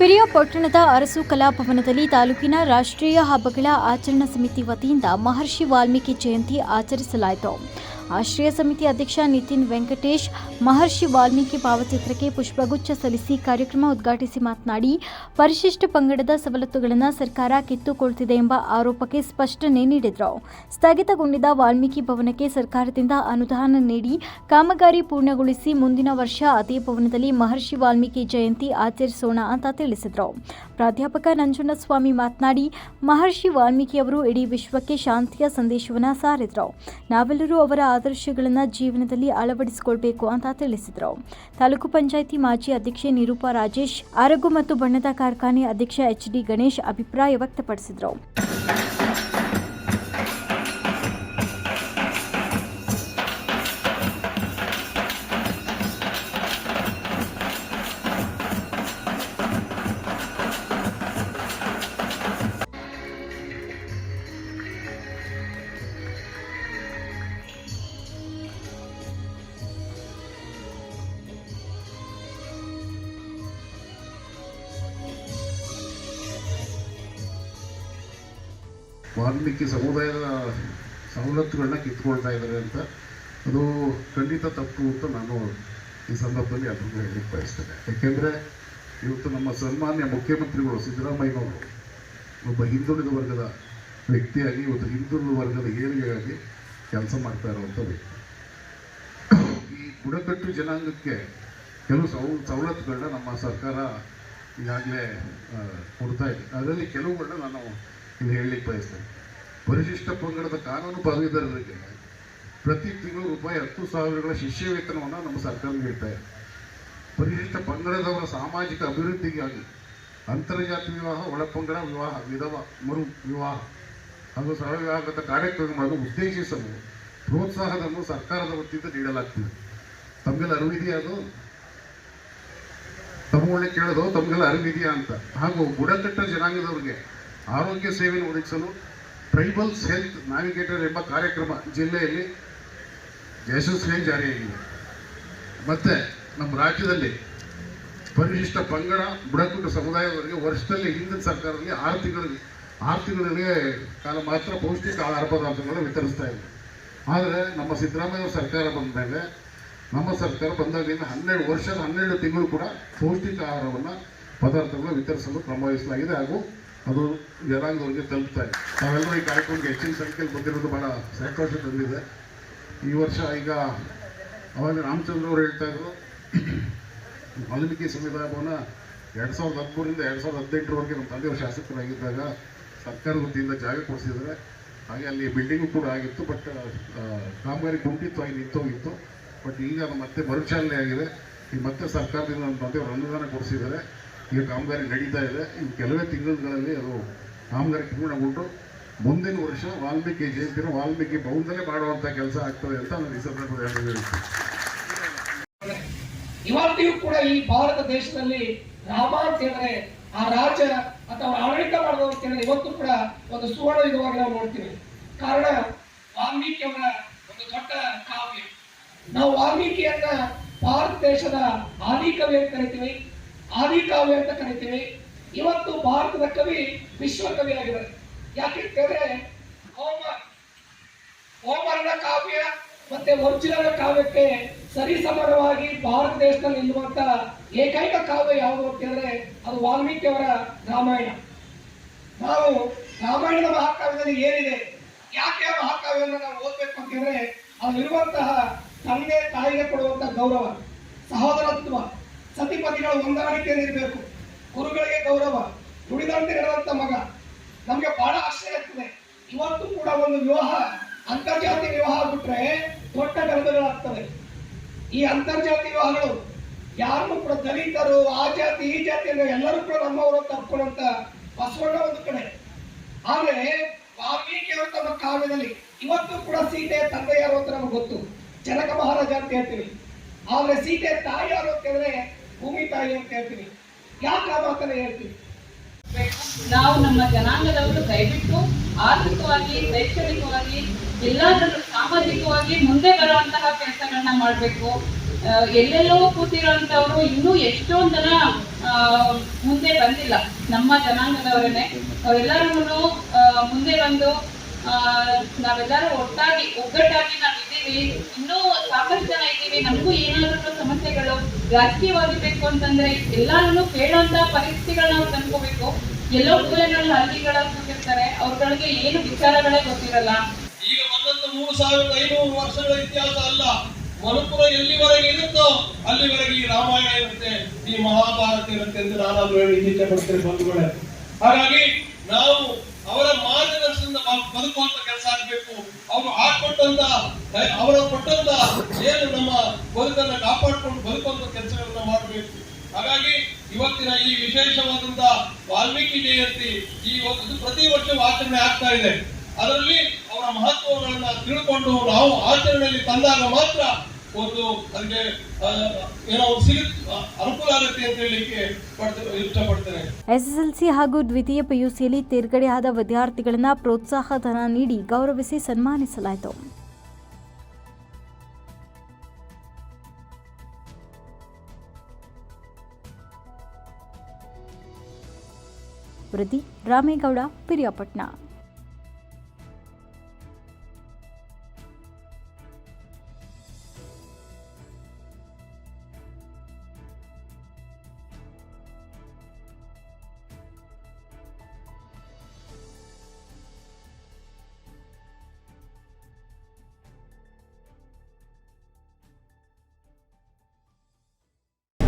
ಪಿರಿಯಾಪಟ್ಟಣದ ಅರಸು ಕಲಾಭವನದಲ್ಲಿ ತಾಲೂಕಿನ ರಾಷ್ಟ್ರೀಯ ಹಬ್ಬಗಳ ಆಚರಣಾ ಸಮಿತಿ ವತಿಯಿಂದ ಮಹರ್ಷಿ ವಾಲ್ಮೀಕಿ ಜಯಂತಿ ಆಚರಿಸಲಾಯಿತು. ಆಶ್ರಯ ಸಮಿತಿ ಅಧ್ಯಕ್ಷ ನಿತಿನ್ ವೆಂಕಟೇಶ್, ಮಹರ್ಷಿ ವಾಲ್ಮೀಕಿ ಭಾವಚಿತ್ರಕ್ಕೆ ಪುಷ್ಪಗುಚ್ಛ ಸಲ್ಲಿಸಿ ಕಾರ್ಯಕ್ರಮ ಉದ್ಘಾಟಿಸಿ ಮಾತನಾಡಿ, ಪರಿಶಿಷ್ಟ ಪಂಗಡದ ಸವಲತ್ತುಗಳನ್ನು ಸರ್ಕಾರ ಕಿತ್ತುಕೊಳ್ತಿದೆ ಎಂಬ ಆರೋಪಕ್ಕೆ ಸ್ಪಷ್ಟನೆ ನೀಡಿದರು. ಸ್ಥಗಿತಗೊಂಡಿದ್ದ ವಾಲ್ಮೀಕಿ ಭವನಕ್ಕೆ ಸರ್ಕಾರದಿಂದ ಅನುದಾನ ನೀಡಿ, ಕಾಮಗಾರಿ ಪೂರ್ಣಗೊಳಿಸಿ ಮುಂದಿನ ವರ್ಷ ಅದೇ ಭವನದಲ್ಲಿ ಮಹರ್ಷಿ ವಾಲ್ಮೀಕಿ ಜಯಂತಿ ಆಚರಿಸೋಣ ಅಂತ ತಿಳಿಸಿದರು. ಪ್ರಾಧ್ಯಾಪಕ ನಂಜುಂಡಸ್ವಾಮಿ ಮಾತನಾಡಿ, ಮಹರ್ಷಿ ವಾಲ್ಮೀಕಿ ಅವರು ಇಡೀ ವಿಶ್ವಕ್ಕೆ ಶಾಂತಿಯ ಸಂದೇಶವನ್ನು ಸಾರಿದರು. ನಾವೆಲ್ಲರೂ ಅವರ ಆದರ್ಶಗಳನ್ನು ಜೀವನದಲ್ಲಿ ಅಳವಡಿಸಿಕೊಳ್ಬೇಕು ಅಂತ ತಿಳಿಸಿದರು. ತಾಲೂಕು ಪಂಚಾಯಿತಿ ಮಾಜಿ ಅಧ್ಯಕ್ಷೆ ನಿರೂಪಾ ರಾಜೇಶ್ ಅರಗು ಮತ್ತು ಬಣ್ಣದ ಕಾರ್ಖಾನೆ ಅಧ್ಯಕ್ಷ ಎಚ್ ಡಿ ಗಣೇಶ್ ಅಭಿಪ್ರಾಯ ವ್ಯಕ್ತಪಡಿಸಿದರು. ವಾಲ್ಮೀಕಿ ಸಮುದಾಯದ ಸವಲತ್ತುಗಳನ್ನ ಕಿತ್ಕೊಳ್ತಾ ಇದ್ದಾರೆ ಅಂತ ಅದು ಖಂಡಿತ ತಪ್ಪು ಅಂತ ನಾನು ಈ ಸಂದರ್ಭದಲ್ಲಿ ಅದನ್ನು ಹೇಳಲಿಕ್ಕೆ ಬಯಸ್ತೇನೆ. ಯಾಕೆಂದರೆ ಇವತ್ತು ನಮ್ಮ ಸನ್ಮಾನ್ಯ ಮುಖ್ಯಮಂತ್ರಿಗಳು ಸಿದ್ದರಾಮಯ್ಯನವರು ಒಬ್ಬ ಹಿಂದುಳಿದ ವರ್ಗದ ವ್ಯಕ್ತಿಯಾಗಿ, ಇವತ್ತು ಹಿಂದುಳಿದ ವರ್ಗದ ಏಳಿಗೆಗಾಗಿ ಕೆಲಸ ಮಾಡ್ತಾ ಇರುವಂಥ ವ್ಯಕ್ತಿ. ಈ ಬುಡಕಟ್ಟು ಜನಾಂಗಕ್ಕೆ ಕೆಲವು ಸವ ಸವಲತ್ತುಗಳನ್ನ ನಮ್ಮ ಸರ್ಕಾರ ಈಗಾಗಲೇ ಕೊಡ್ತಾ ಇದೆ. ಅದರಲ್ಲಿ ಕೆಲವುಗಳನ್ನ ನಾನು ಇಲ್ಲಿ ಹೇಳಲಿಕ್ಕೆ ಬಯಸ್ತೇನೆ. ಪರಿಶಿಷ್ಟ ಪಂಗಡದ ಕಾನೂನು ಪದವೀಧರರಿಗೆ ಪ್ರತಿ ತಿಂಗಳು ರೂಪಾಯಿ ಹತ್ತು ಸಾವಿರಗಳ ಶಿಷ್ಯ ವೇತನವನ್ನು ನಮ್ಮ ಸರ್ಕಾರ ನೀಡ್ತಾ ಇದೆ. ಪರಿಶಿಷ್ಟ ಪಂಗಡದವರ ಸಾಮಾಜಿಕ ಅಭಿವೃದ್ಧಿಗಾಗಿ ಅಂತರ್ಜಾತಿ ವಿವಾಹ, ಒಳಪಂಗಡ ವಿವಾಹ, ವಿಧವ, ಮರು ವಿವಾಹ ಹಾಗೂ ಸಹವಿವಾಹದ ಕಾರ್ಯಕ್ರಮಗಳನ್ನು ಉದ್ದೇಶಿಸಲು ಪ್ರೋತ್ಸಾಹವನ್ನು ಸರ್ಕಾರದ ವತಿಯಿಂದ ನೀಡಲಾಗ್ತಿದೆ. ತಮಗೆಲ್ಲ ಅರಿವಿದೆಯಾ ಅದು? ತಮ್ಮ ಕೇಳೋದು, ತಮಗೆಲ್ಲ ಅರಿವಿದೆಯಾ ಅಂತ? ಹಾಗೂ ಬುಡಕಟ್ಟು ಜನಾಂಗದವರಿಗೆ ಆರೋಗ್ಯ ಸೇವೆಯನ್ನು ಒದಗಿಸಲು ಟ್ರೈಬಲ್ಸ್ ಹೆಲ್ತ್ ನ್ಯಾವಿಗೇಟರ್ ಎಂಬ ಕಾರ್ಯಕ್ರಮ ಜಿಲ್ಲೆಯಲ್ಲಿ ಯಶಸ್ವಿಯಾಗಿ ಜಾರಿಯಾಗಿದೆ. ಮತ್ತು ನಮ್ಮ ರಾಜ್ಯದಲ್ಲಿ ಪರಿಶಿಷ್ಟ ಪಂಗಡ, ಬುಡಕಟ್ಟು ಸಮುದಾಯದವರಿಗೆ ವರ್ಷದಲ್ಲಿ ಹಿಂದಿನ ಸರ್ಕಾರದಲ್ಲಿ ಆರು ತಿಂಗಳಲ್ಲಿ ಆರು ತಿಂಗಳಿಗೆ ಕಾಲ ಮಾತ್ರ ಪೌಷ್ಟಿಕ ಆಹಾರ ಪದಾರ್ಥಗಳನ್ನು ವಿತರಿಸ್ತಾ ಇದೆ ಆದರೆ ನಮ್ಮ ಸಿದ್ದರಾಮಯ್ಯ ಸರ್ಕಾರ ಬಂದ ಮೇಲೆ ನಮ್ಮ ಸರ್ಕಾರ ಬಂದಾಗಲಿಂದ ಹನ್ನೆರಡು ವರ್ಷದ ಹನ್ನೆರಡು ತಿಂಗಳು ಕೂಡ ಪೌಷ್ಟಿಕ ಆಹಾರವನ್ನು ಪದಾರ್ಥಗಳನ್ನು ವಿತರಿಸಲು ಕ್ರಮ ವಹಿಸಲಾಗಿದೆ ಹಾಗೂ ಅದು ಜನಾಂಗದವರಿಗೆ ತಲುಪ್ತಾ ಇದೆ. ನಾವೆಲ್ಲರೂ ಈ ಕಾರ್ಯಕ್ರಮಕ್ಕೆ ಹೆಚ್ಚಿನ ಸಂಖ್ಯೆಯಲ್ಲಿ ಬಂದಿರೋದು ಬಹಳ ಸಂತೋಷ ತಂದಿದೆ ಈ ವರ್ಷ ಈಗ ಅವಾಗ ರಾಮಚಂದ್ರ ಅವರು ಹೇಳ್ತಾ ಇದ್ರು, ವಾಲ್ಮೀಕಿ ಸಂವಿಧಾನ ಭವನ ಎರಡು ಸಾವಿರದ ಹದಿಮೂರಿಂದ ಎರಡು ಸಾವಿರದ ಹದಿನೆಂಟರವರೆಗೆ ನಮ್ಮ ತಂದೆಯವರು ಶಾಸಕರಾಗಿದ್ದಾಗ ಸರ್ಕಾರದ ವತಿಯಿಂದ ಜಾಗ ಕೊಡಿಸಿದರೆ ಹಾಗೆ ಅಲ್ಲಿ ಬಿಲ್ಡಿಂಗು ಕೂಡ ಆಗಿತ್ತು, ಬಟ್ ಕಾಮಗಾರಿ ಆಗಿ ನಿಂತೋಗಿತ್ತು. ಬಟ್ ಈಗ ಮತ್ತೆ ಮರುಚಾಲನೆ ಆಗಿದೆ ಈಗ ಮತ್ತೆ ಸರ್ಕಾರದಿಂದ ನಮ್ಮ ತಂದೆಯವರು ಅನುದಾನ ಕೊಡಿಸಿದ್ದಾರೆ. ಈಗ ಕಾಮಗಾರಿ ನಡೀತಾ ಇದೆ. ಇನ್ನು ಕೆಲವೇ ತಿಂಗಳುಗಳಲ್ಲಿ ಅದು ಕಾಮಗಾರಿ ಪೂರ್ಣಗೊಂಡು ಮುಂದಿನ ವರ್ಷ ವಾಲ್ಮೀಕಿ ಜಯಂತಿನ ವಾಲ್ಮೀಕಿ ಭವನದಲ್ಲೇ ಮಾಡುವಂಥ ಕೆಲಸ ಆಗ್ತದೆ ಅಂತ ನಾನು ಈ ಸಂದರ್ಭದಲ್ಲಿ ಇವತ್ತಿಗೂ ಕೂಡ ಈ ಭಾರತ ದೇಶದಲ್ಲಿ ರಾಮ ಅಂತ ಆ ರಾಜ ಅಥವಾ ಆಡಳಿತ ಮಾಡಿದವರು ಅಂತ ಇವತ್ತು ಕೂಡ ಒಂದು ಸುವರ್ಣ ಯುಗವಾಗಿ ನಾವು ನೋಡ್ತೀವಿ. ಕಾರಣ ವಾಲ್ಮೀಕಿ ಅವರ ಒಂದು ದೊಡ್ಡ ಕಾವ್ಯ. ನಾವು ವಾಲ್ಮೀಕಿಯನ್ನ ಭಾರತ ದೇಶದ ಆದಿ ಕವಿ ಅಂತ ಕರಿತೀವಿ. ಆದಿ ಕಾವ್ಯ ಅಂತ ಕರಿತೀವಿ. ಇವತ್ತು ಭಾರತದ ಕವಿ ವಿಶ್ವ ಕವಿ ಆಗಿದ್ದಾರೆ ಯಾಕೆ ಅಂತ ಹೋಮ ಹೋಮರ್ ಹೋಮರ್ನ ಕಾವ್ಯ ಮತ್ತೆ ವರ್ಜಿಲರ ಕಾವ್ಯಕ್ಕೆ ಸರಿಸಮಾನವಾಗಿ ಭಾರತ ದೇಶದಲ್ಲಿ ನಿಲ್ಲುವಂತ ಏಕೈಕ ಕಾವ್ಯ ಯಾವುದು ಅಂತ ಹೇಳಿದ್ರೆ, ಅದು ವಾಲ್ಮೀಕಿಯವರ ರಾಮಾಯಣ. ನಾವು ರಾಮಾಯಣದ ಮಹಾಕಾವ್ಯದಲ್ಲಿ ಏನಿದೆ, ಯಾಕೆ ಮಹಾಕಾವ್ಯವನ್ನು ನಾವು ಓದ್ಬೇಕು ಅಂತಂದ್ರೆ ಹೇಳಿದ್ರೆ, ಅಲ್ಲಿರುವಂತಹ ತಂದೆ ತಾಯಿಗೆ ಕೊಡುವಂತಹ ಗೌರವ, ಸಹೋದರತ್ವ ಸತಿಪತಿಗಳ ಹೊಂದಾಣಿಕೆಯಲ್ಲಿರಬೇಕು. ಗುರುಗಳಿಗೆ ಗೌರವ ದುಡಿದಂತೆ ನಡೆದಂತ ಮಗ. ನಮ್ಗೆ ಬಹಳ ಆಶ್ರಯ ಇರ್ತದೆ ಇವತ್ತು ಕೂಡ ಒಂದು ವಿವಾಹ, ಅಂತರ್ಜಾತಿ ವಿವಾಹ ಬಿಟ್ರೆ ದೊಡ್ಡ ಗಂಧಗಳಾಗ್ತವೆ ಈ ಅಂತರ್ಜಾತಿ ವಿವಾಹಗಳು ಯಾರನ್ನು ಕೂಡ ದಲಿತರು, ಆ ಜಾತಿ, ಈ ಜಾತಿ ಅಂದ್ರೆ ಎಲ್ಲರೂ ಕೂಡ ನಮ್ಮವರು ಅನ್ಕೊಳ್ಳುವಂತ ಬಸವಣ್ಣ ಒಂದು ಕಡೆ. ಆದ್ರೆ ವಾಲ್ಮೀಕಿ ಅವರು ತಮ್ಮ ಕಾವ್ಯದಲ್ಲಿ ಇವತ್ತು ಕೂಡ ಸೀತೆ ತಂದೆ ಯಾರು ಅಂತ ನಮ್ಗೆ ಗೊತ್ತು. ಜನಕ ಮಹಾರಾಜ ಅಂತ ಹೇಳ್ತೀವಿ. ಆದ್ರೆ ಸೀತೆ ತಾಯಿ ಯಾರು ಅಂತ ಹೇಳಿದ್ರೆ ಭೂಮಿ ಹೇಳ್ತೀನಿ. ಯಾಕೆ ಆ ಮಾತನ್ನ ಹೇಳ್ತೀನಿ? ನಾವು ನಮ್ಮ ಜನಾಂಗದವರು ದಯವಿಟ್ಟು ಆರ್ಥಿಕವಾಗಿ, ಶೈಕ್ಷಣಿಕವಾಗಿ, ಎಲ್ಲದರಲ್ಲೂ ಸಾಮಾಜಿಕವಾಗಿ ಮುಂದೆ ಬರುವಂತಹ ಕೆಲಸಗಳನ್ನ ಮಾಡಬೇಕು. ಎಲ್ಲೆಲ್ಲೋ ಕೂತಿರೋಂಥವ್ರು ಇನ್ನೂ ಎಷ್ಟೊಂದು ಜನ ಮುಂದೆ ಬಂದಿಲ್ಲ. ನಮ್ಮ ಜನಾಂಗದವರನ್ನೇ ಅವರೆಲ್ಲರೂ ಮುಂದೆ ಬಂದು ನಾವೆಲ್ಲರೂ ಒಟ್ಟಾಗಿ, ಒಗ್ಗಟ್ಟಾಗಿ ಸಮಸ್ಯೆಗಳು ರಾಜಕೀಯವಾಗಿ ಬೇಕು ಅಂತಂದ್ರೆ ಎಲ್ಲಾರನ್ನು ಕೇಳುವಂತ ಪರಿಸ್ಥಿತಿಗಳನ್ನ ಅವ್ರು ತಂದ್ಕೋಬೇಕು. ಎಲ್ಲೋ ಮೂಲೆಗಳಲ್ಲಿ ಹಳ್ಳಿಗಳಲ್ಲಿ ಕೂತಿರ್ತಾರೆ, ಅವ್ರಗಳಿಗೆ ಏನು ವಿಚಾರಗಳೇ ಗೊತ್ತಿರಲ್ಲ. ಈಗ ಒಂದೊಂದು ಮೂರು ಸಾವಿರದ ಐನೂರು ವರ್ಷಗಳ ಇತಿಹಾಸ ಅಲ್ಲ. ಮನುಪುರ ಎಲ್ಲಿವರೆಗೆ ಇರುತ್ತೋ ಅಲ್ಲಿವರೆಗೆ ಈ ರಾಮಾಯಣ ಇರುತ್ತೆ, ಈ ಮಹಾಭಾರತ ಇರುತ್ತೆ ಎಂದು ನಾನಾದ್ರೂ ಹೇಳಿ ಇಚ್ಛೆ ಪಡ್ತೇನೆ ಬಂಧುಗಳೇ. ಹಾಗಾಗಿ ನಾವು ಅವರ ಮಾರ್ಗದರ್ಶನದ ಬದುಕುವಂತ ಕೆಲಸ ಆಗ್ಬೇಕು. ಅವರು ಅವರ ಕೊಟ್ಟಂತ ಏನು ನಮ್ಮ ಬದುಕನ್ನ ಕಾಪಾಡಿಕೊಂಡು ಬದುಕುವಂತ ಕೆಲಸಗಳನ್ನ ಮಾಡಬೇಕು. ಹಾಗಾಗಿ ಇವತ್ತಿನ ಈ ವಿಶೇಷವಾದಂತ ವಾಲ್ಮೀಕಿ ಜಯಂತಿ ಈ ಒಂದು ಪ್ರತಿ ವರ್ಷವೂ ಆಚರಣೆ ಆಗ್ತಾ ಇದೆ. ಅದರಲ್ಲಿ ಅವರ ಮಹತ್ವಗಳನ್ನ ತಿಳ್ಕೊಂಡು ನಾವು ಆಚರಣೆಯಲ್ಲಿ ತಂದಾಗ ಮಾತ್ರ ಒಂದು ಅದಕ್ಕೆ ಏನೋ ಅನುಕೂಲ ಆಗುತ್ತೆ ಅಂತ ಹೇಳಲಿಕ್ಕೆ ಪಡ್ತ- ಇಷ್ಟಪಡ್ತೇನೆ. ಎಸ್ಎಸ್ಎಲ್ಸಿ ಹಾಗೂ ದ್ವಿತೀಯ ಪಿಯುಸಿಯಲ್ಲಿ ತೇರ್ಗಡೆ ಆದ ವಿದ್ಯಾರ್ಥಿಗಳನ್ನ ಪ್ರೋತ್ಸಾಹ ಧನ ನೀಡಿ ಗೌರವಿಸಿ ಸನ್ಮಾನಿಸಲಾಯಿತು. ವೃದ್ಧಿ ರಾಮೇಗೌಡ ಪಿರಿಯಾಪಟ್ನ